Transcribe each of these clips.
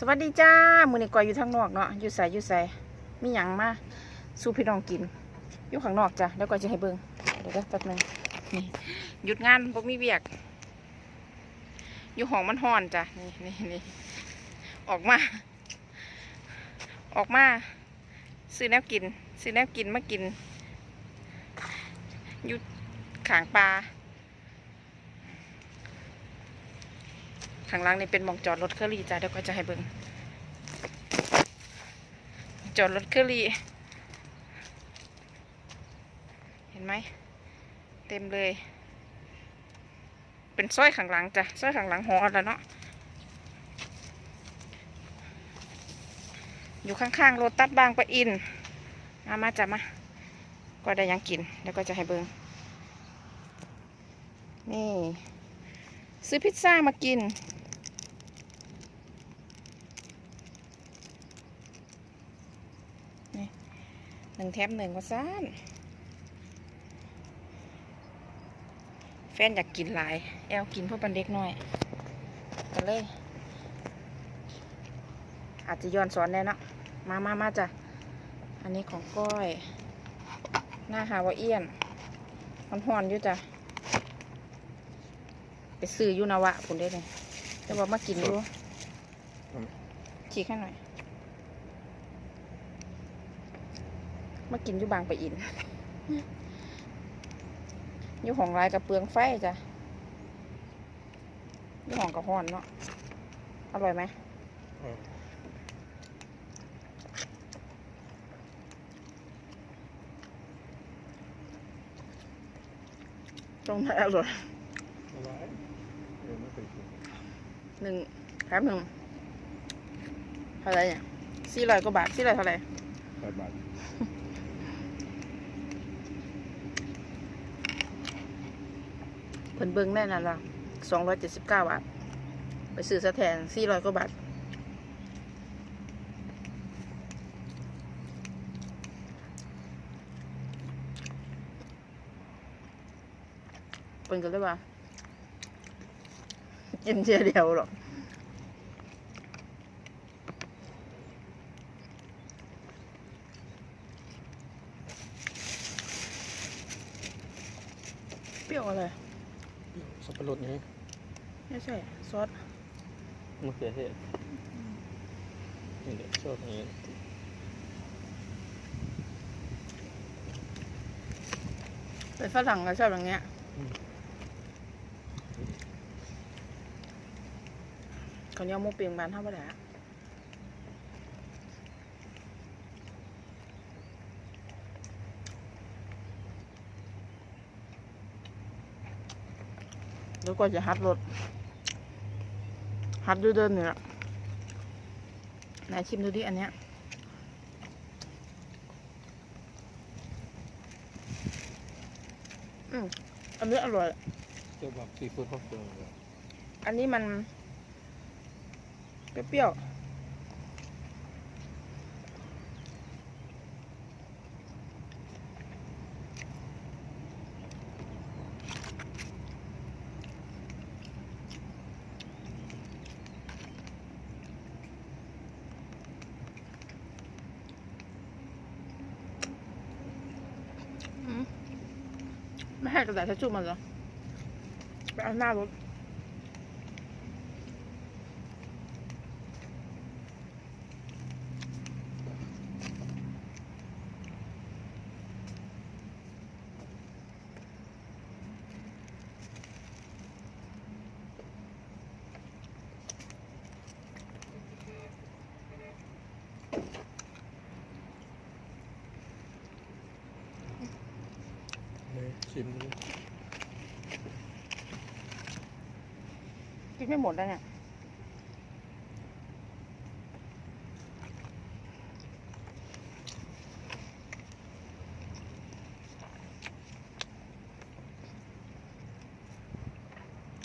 สวัสดีจ้า มือนี้ก่อยอยู่ทางนอกเนาะ อยู่ใส่อยู่ใส่มีหยังมา สู้พี่น้องกิน อยู่ข้างนอกจ้ะ แล้วก็จะให้เบิ่งเดี๋ยวเด้อแป๊บนึงนี่หยุดงานบ่มีเวียก อยู่ห้องมันห้อนจ้ะ นี่นี่นี่ออกมา ออกมา ซื้อแนวกิน ซื้อแนวกินมากิน อยู่ขางปลา ข้างล่างนี่เป็นมองจอดรถเครื่องรีจ้ะเดี๋ยวก็จะให้เบิ่งจอดรถเครื่องรีเห็นไหมเต็มเลย เป็นสร้อยข้างหลังจ้ะสร้อยข้างหลังหอแล้วเนาะอยู่ข้างๆรถตัดบางปะอินมามาจ้ะมาก็ได้ยังกินแล้วก็จะให้เบิ่งนี่ ซื้อพิซซ่ามากิน หนึ่งแถมหนึ่งว่าซ่านแฟนอยากกินหลาย แอลกินเพื่อปันเด็กน้อยกันเลย อาจจะย้อนสอนแน่เนาะมามามาจ้ะ อันนี้ของก้อย หน้าฮาวาเอียนมันห่อนๆอยู่จ้ะ ไปซื้ออยูนาวะคุณได้เลยแต่ว่ามากินอยู่อืมฉีกให้หน่อย มากินอยู่บางปะอินอยู่ของรายกับเปลืองไฟจ้ะอยู่ของกับห่อนเนาะ อร่อยไหมตรงไหนอร่อยเอาไว้เดี๋ยหนึ่งแถมหนึ่งเท่าไรเนี่ยสี่ร้อยกว่าบาทสี่ร้อยเท่าไหร่แปดบาท เพิ่นเบิ่งแน่นันละสองร้อยเจ็ดสิบเก้าบาท ไปซื้อซะแทนสี่ร้อยกว่าบาทเพิ่นก็เลยว่า กินเทียเดียวหรอกเปรี้ยวอะไร สับปะรดไงไม่ใช่ซอสมะเขือเทศนี่เด็กชอบอย่างนี้เป็นฝรั่งก็ชอบอย่างเงี้ยคนนี้เอาหมูเปียงบานเท่าไหร่ แล้วก็จะฮัดรถฮัดดูเดินเนี่ยไหนชิมดูดิอันเนี้ยอืมอันนี้อร่อย เจ้าแบบซีฟู้ดฮ่องกงเลยอันนี้มันเปรี้ยวๆ ไม่ให้กระดาษทิ ชิมกินไม่หมดแล้วเนี่ย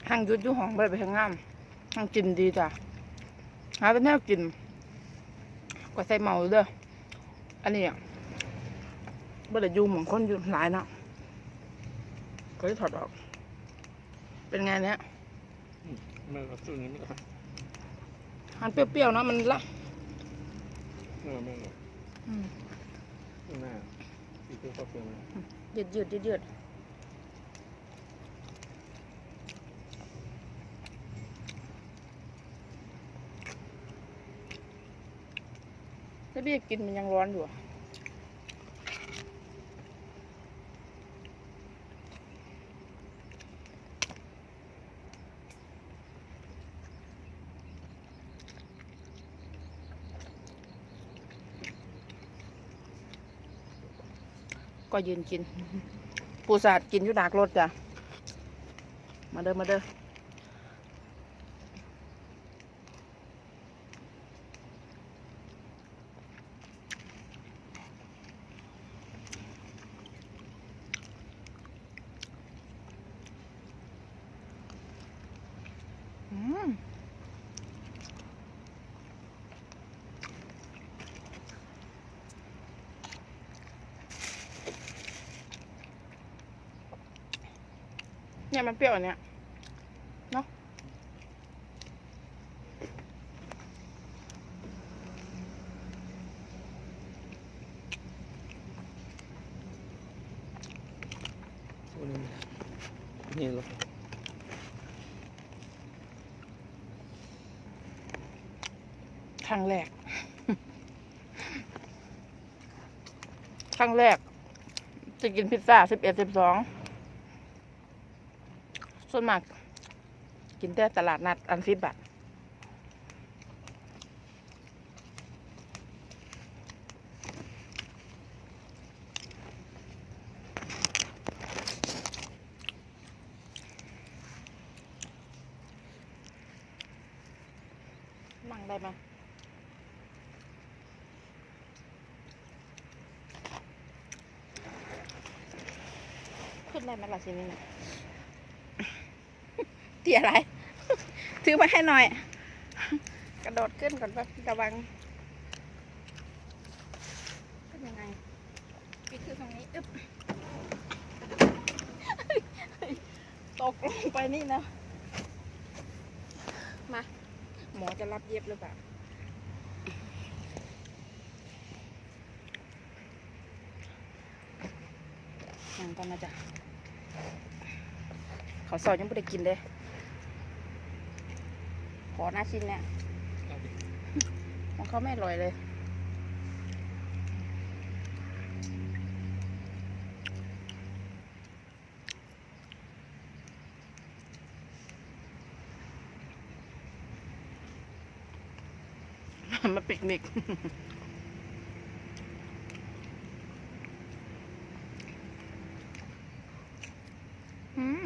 หังยุดอยู่ห้องไปไปทางงามหังกินดีจ้ะหาแต่แนวกินก็ใส่เมาเด้ออันนี้อะบ่ได้อยู่หมืองคนอยู่หลายเนาะ ก็เลยถอดออก เป็นไงเนี่ยไม่เอาตู้นี้ไม่เอาฮอันเปรี้ยวๆเนาะมันละเออแม่งเลยอืมข้างหน้าอีกตัวก็เปลี่ยนมายืดยืดยืดยืดถ้าเบี้ยกินมันยังร้อนอยู่อะ ก็ยืนกิน ปูสาดกินอยู่ดากรถจ้ะ มาเด้อมาเด้อม เนี่ยมันเปรี้ยวอันเนี้ยตัวนี้นี่เหรอครั้งแรก ครั้งแรก จะกินพิซซ่าสิบเอ็ดสิบสอง ส่วนมาก กินแต่ตลาดนัดอันสิบบาทนั่งได้ไหมขึ้นได้ไหมล่ะทีนี้ เนี่ยเตียอะไร ถือมาให้หน่อย กระโดดขึ้นก่อนแป๊บระวังขึ้นยังไงปิดคือตรงนี้อึ๊บตกลงไปนี่นะ มา หมอจะรับเย็บหรือเปล่ายังกันนะจ๊ะเขาวซอยยังไม่ได้กินเลยข อหน้าชิ้นเนี่ยของเขาไม่อร่อยเลย มาปิกนิก อืม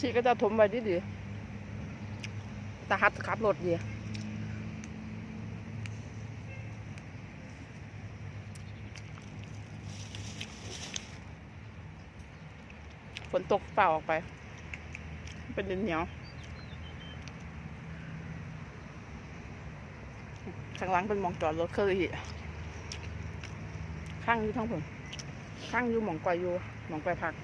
ชีก็จะถมไว้ดีดีตาฮัดขับรถดีฝนตกเปล่าออกไป เป็นดินเหนียว ข้างหล่างเป็นมองจอดรถเคอรี่ข้างอยู่ทั้งผมข้างอยู่มองก่อยอยู่มองก่อยพัก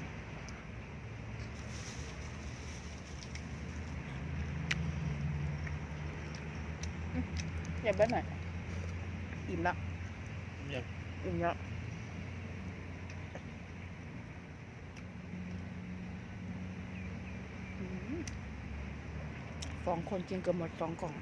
อย่าเบิ้ลหน่อย อิ่มแล้วอยากอิ่มแล้วอืมสองคนกินเกือบหมดสองกล่อง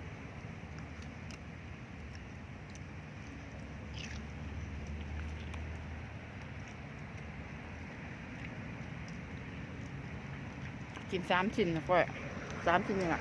กินสามชิ้นนะก้อยสามชิ้นนี่แหละ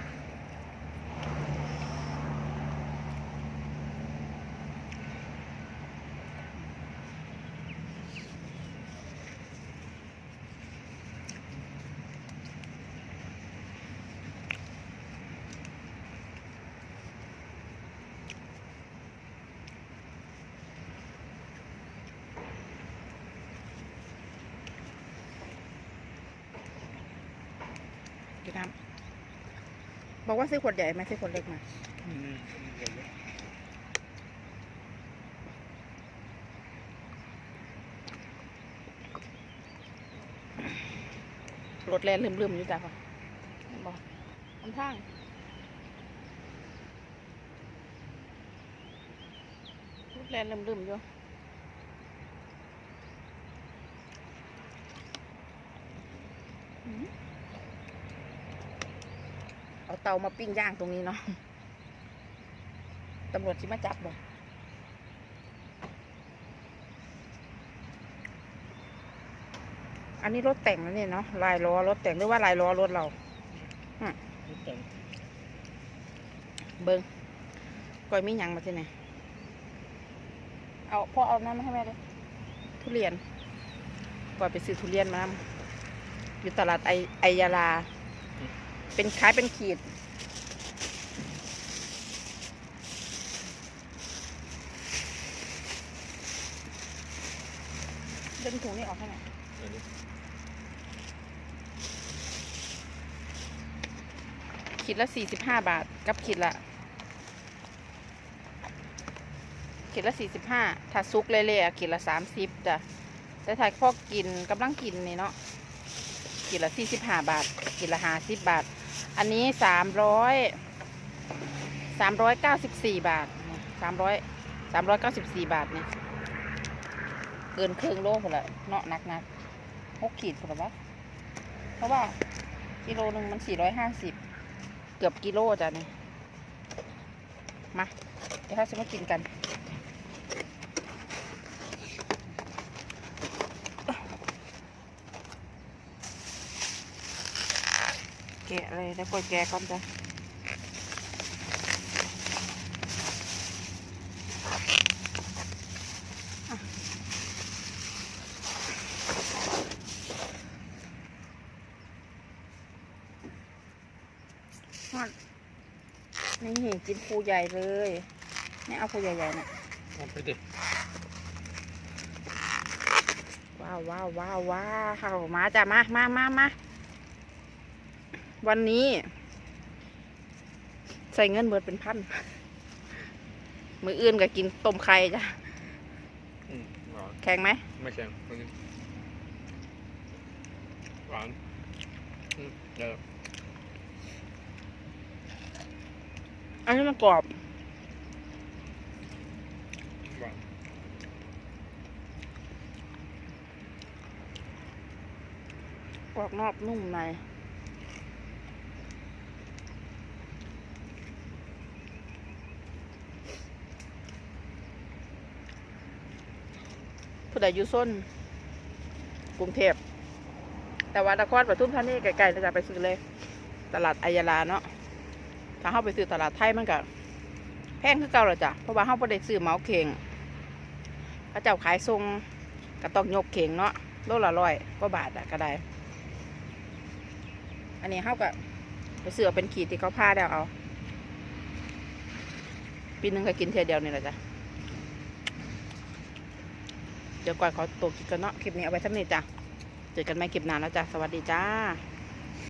กินน้ำบอกว่าซื้อขวดใหญ่ไหมซื้อขวดเล็กมาอืมเดี๋ยวเดี๋ยวรถแล่นลืมๆอยู่จ้ะพ่อทำทางลูกแลนลืมๆอยู่อืมเอา เตามาปิ้งย่างตรงนี้เนาะตำรวจที่มาจับบ่อันนี้รถแต่งนะเนี่ยเนาะลายล้อรถแต่งหรือว่าลายล้อรถเรานิดจังเบิงก้อยมีหยังมาที่ไหนเอาพ่อเอาน้ำมาให้แม่เลยทุเรียนก้อยไปซื้อทุเรียนมานำอยู่ตลาดไอไอยาลา เป็นขายเป็นขีด เดินถุงนี่ออกให้หน่อยเดี๋ยวดิขีดละสี่สิบห้าบาท กับขีดละขีดละสี่สิบห้าถ้าซุกเละๆอะขีดละสามสิบจ้ะแต่ถ้าพอกินกำลังกินนี่เนาะขีดละสี่สิบห้าบาทขีดละห้าสิบบาท อันนี้สามร้อยสามร้อยเก้าสิบสี่บาทสามร้อยสามร้อยเก้าสิบสี่บาทเนี่ย เกินครึ่งโลพอละเนาะหนักนักหกขีดพอละวะเพราะว่ากิโลหนึ่งมันสี่ร้อยห้าสิบเกือบกิโลจ้ะนี่มาเดี๋ยวเราจะมากินกันแกะเลยแล้วกดแกะก่อนจ้ะฮอด นี่จิ้มปูใหญ่เลยนี่เอาปูใหญ่ๆน่ะเอาไปดิว้าวว้าวว้าวว้าวมาจ้ะมามามามาวันนี้ ใส่เงินเบิดเป็นพันมืออื่นก็กินต้มไข่จ้ะอืมหวานแข็งไหมไม่แข็งไม่กินหวานอืมเดี๋ยว อันนี้มันกรอบกรอบนอกนุ่มในผู้ใดอยู่ส้นกรุงเทพแต่ว่านครปทุมธานีไกลๆจะไปซื้อเลย ตลาดอายาลาเนาะ ถ้าเข้าไปซื้อตลาดไทยมันก็แพงคือเก่าและจ้ะเพราะว่าเข้าไปได้ซื้อเมาเข่งเขาเจ้าขายทรงก็ต้องยกเข่งเนาะโลละร้อยก็บาทอะก็ได้ อันนี้เข้าก็ไปซื้อเป็นขีดที่เขาผ้าแล้วเอาปีหนึงก็กินเทียเดียวนี่แหละจ้ะเดี๋ยวก่อนขอตัวกินกันเนาะคลิปนี้เอาไว้สักนิดจ้ะเจอกันใหม่คลิปหน้าแล้วจ้ะสวัสดีจ้า